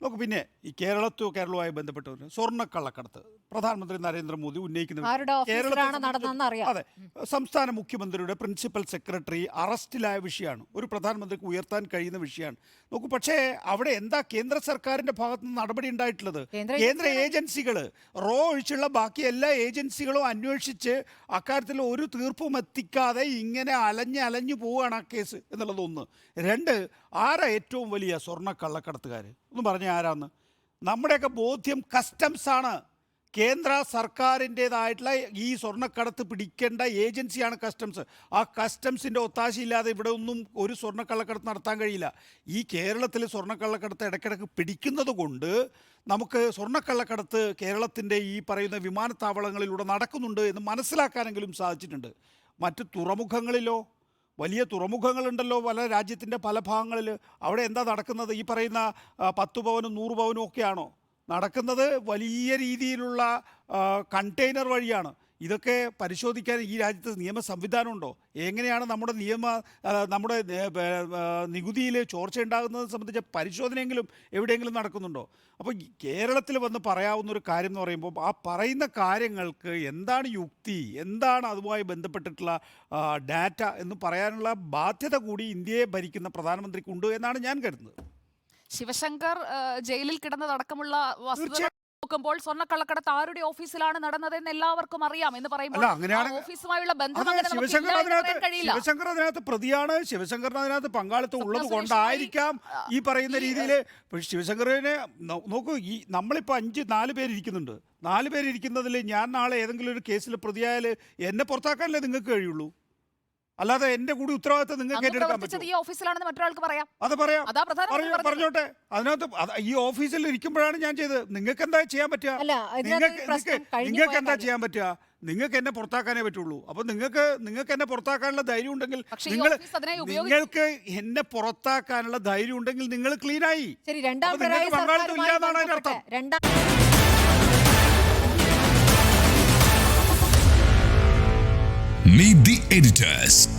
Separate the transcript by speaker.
Speaker 1: നമുക്ക് പിന്നെ ഈ കേരളത്തു കേരളവുമായി ബന്ധപ്പെട്ട് സ്വർണക്കള്ളക്കടത്ത് പ്രധാനമന്ത്രി നരേന്ദ്രമോദി ഉന്നയിക്കുന്ന അതെ സംസ്ഥാന മുഖ്യമന്ത്രിയുടെ പ്രിൻസിപ്പൽ സെക്രട്ടറി അറസ്റ്റിലായ വിഷയമാണ്. ഒരു പ്രധാനമന്ത്രിക്ക് ഉയർത്താൻ കഴിയുന്ന വിഷയമാണ്. നോക്കൂ പക്ഷേ അവിടെ എന്താ കേന്ദ്ര സർക്കാരിന്റെ ഭാഗത്ത് നിന്ന് നടപടി ഉണ്ടായിട്ടുള്ളത്?
Speaker 2: കേന്ദ്ര
Speaker 1: കേന്ദ്ര ഏജൻസികൾ റോ ഒഴിച്ചുള്ള ബാക്കി എല്ലാ ഏജൻസികളും അന്വേഷിച്ച് അക്കാര്യത്തിൽ ഒരു തീർപ്പും എത്തിക്കാതെ ഇങ്ങനെ അലഞ്ഞ് അലഞ്ഞു പോവുകയാണ് ആ കേസ് എന്നുള്ളത് ഒന്ന് രണ്ട് ആരാ ഏറ്റവും വലിയ സ്വർണ കള്ളക്കടത്തുകാർ ഒന്ന് പറഞ്ഞ ആരാന്ന്? നമ്മുടെയൊക്കെ ബോധ്യം കസ്റ്റംസ് ആണ്. കേന്ദ്ര സർക്കാരിന്റെതായിട്ടുള്ള ഈ സ്വർണക്കടത്ത് പിടിക്കേണ്ട ഏജൻസിയാണ് കസ്റ്റംസ് ആ കസ്റ്റംസിന്റെ ഒത്താശയില്ലാതെ ഇവിടെ ഒന്നും ഒരു സ്വർണക്കള്ളക്കടത്ത് നടത്താൻ കഴിയില്ല. ഈ കേരളത്തിൽ സ്വർണക്കള്ളക്കടത്ത് ഇടയ്ക്കിടയ്ക്ക് പിടിക്കുന്നത് കൊണ്ട് നമുക്ക് സ്വർണക്കള്ളക്കടത്ത് കേരളത്തിന്റെ ഈ പറയുന്ന വിമാനത്താവളങ്ങളിലൂടെ നടക്കുന്നുണ്ട് എന്ന് മനസ്സിലാക്കാനെങ്കിലും സാധിച്ചിട്ടുണ്ട്. മറ്റ് തുറമുഖങ്ങളിലോ വലിയ തുറമുഖങ്ങളുണ്ടല്ലോ പല രാജ്യത്തിന്റെ പല ഭാഗങ്ങളിൽ. അവിടെ എന്താ നടക്കുന്നത്? ഈ പറയുന്ന പത്ത് പവനും നൂറ് പവനും ഒക്കെയാണോ? നടക്കുന്നത് വലിയ രീതിയിലുള്ള കണ്ടെയ്നർ വഴിയാണ്. ഇതൊക്കെ പരിശോധിക്കാൻ ഈ രാജ്യത്ത് നിയമ സംവിധാനമുണ്ടോ എങ്ങനെയാണ് നമ്മുടെ നിയമ നമ്മുടെ നികുതിയിൽ ചോർച്ച ഉണ്ടാകുന്നത് സംബന്ധിച്ച പരിശോധനയെങ്കിലും എവിടെയെങ്കിലും നടക്കുന്നുണ്ടോ അപ്പോൾ കേരളത്തിൽ വന്ന് പറയാവുന്ന ഒരു കാര്യം എന്ന് പറയുമ്പോൾ ആ പറയുന്ന കാര്യങ്ങൾക്ക് എന്താണ് യുക്തി എന്താണ് അതുമായി ബന്ധപ്പെട്ടിട്ടുള്ള ഡാറ്റ എന്ന് പറയാനുള്ള ബാധ്യത കൂടി ഇന്ത്യയെ ഭരിക്കുന്ന പ്രധാനമന്ത്രിക്കുണ്ട് എന്നാണ് ഞാൻ കരുതുന്നത്
Speaker 3: ശിവശങ്കർ ജയിലിൽ കിടന്നതടക്കമുള്ള വസ്തുത. നോക്കുമ്പോൾ സ്വർണക്കള്ളക്കടത്ത് ആരുടെ ഓഫീസിലാണ് നടന്നതെന്ന് എല്ലാവർക്കും അറിയാം എന്ന് പറയുമ്പോൾ ഓഫീസുമായുള്ള ബന്ധം
Speaker 1: ശിവശങ്കർ അതിനകത്ത് പ്രതിയാണ്. ശിവശങ്കറിന് അതിനകത്ത് പങ്കാളിത്തം ഉള്ളത് കൊണ്ടായിരിക്കാം ഈ പറയുന്ന രീതിയിൽ ശിവശങ്കറിനെ നോക്കൂ ഈ നമ്മളിപ്പോൾ അഞ്ച് നാല് പേരിരിക്കുന്നുണ്ട് നാല് പേരിരിക്കുന്നതിൽ ഞാൻ നാളെ ഏതെങ്കിലും ഒരു കേസിൽ പ്രതിയായാൽ എന്നെ പുറത്താക്കാനല്ലേ നിങ്ങൾക്ക് കഴിയുള്ളൂ? അല്ലാതെ എന്റെ കൂടി ഉത്തരവാദിത്തം നിങ്ങൾക്ക് ഏറ്റെടുക്കാൻ
Speaker 3: പ്രവർത്തിച്ചത് ഈ ഓഫീസിലാണെന്ന് മറ്റൊരാൾക്ക് പറയാം
Speaker 1: അത് പറയാം
Speaker 3: അതാ പ്രധാനമന്ത്രി
Speaker 1: പറയൂ,
Speaker 3: പറഞ്ഞത്.
Speaker 1: പറഞ്ഞോട്ടെ അതിനകത്ത് അത് ഈ ഓഫീസിൽ ഇരിക്കുമ്പോഴാണ് ഞാൻ ചെയ്തത് നിങ്ങൾക്ക് എന്താ ചെയ്യാൻ പറ്റുക
Speaker 2: അല്ല ഇതിനകത്ത്
Speaker 1: നിങ്ങൾക്ക്
Speaker 2: ഒരു പ്രശ്നം
Speaker 1: നിങ്ങൾക്ക്
Speaker 2: കഴിഞ്ഞു
Speaker 1: നിങ്ങൾക്ക്
Speaker 2: പോയ
Speaker 1: എന്താ
Speaker 2: കാര്യം.
Speaker 1: ചെയ്യാൻ പറ്റുക നിങ്ങൾക്ക് എന്നെ പുറത്താക്കാനേ പറ്റുള്ളൂ അപ്പൊ നിങ്ങൾക്ക് നിങ്ങൾക്ക് എന്നെ പുറത്താക്കാനുള്ള ധൈര്യം ഉണ്ടെങ്കിൽ
Speaker 3: പക്ഷേ ഈ
Speaker 1: നിങ്ങൾ
Speaker 3: ഓഫീസ് അതിനായി ഉപയോഗിച്ചു.
Speaker 1: നിങ്ങൾക്ക് എന്നെ പുറത്താക്കാനുള്ള ധൈര്യം ഉണ്ടെങ്കിൽ നിങ്ങൾ ക്ലീനായി
Speaker 2: ശരി രണ്ടാം
Speaker 1: അപ്പൊ നിങ്ങൾക്ക് പങ്കാളിത്തം
Speaker 2: സർക്കാരുമായി
Speaker 1: ഇല്ലാന്നാണ് അതിന്റെ
Speaker 2: ബന്ധപ്പെട്ട്
Speaker 1: അർത്ഥം.
Speaker 2: രണ്ടാം
Speaker 4: Meet the editors.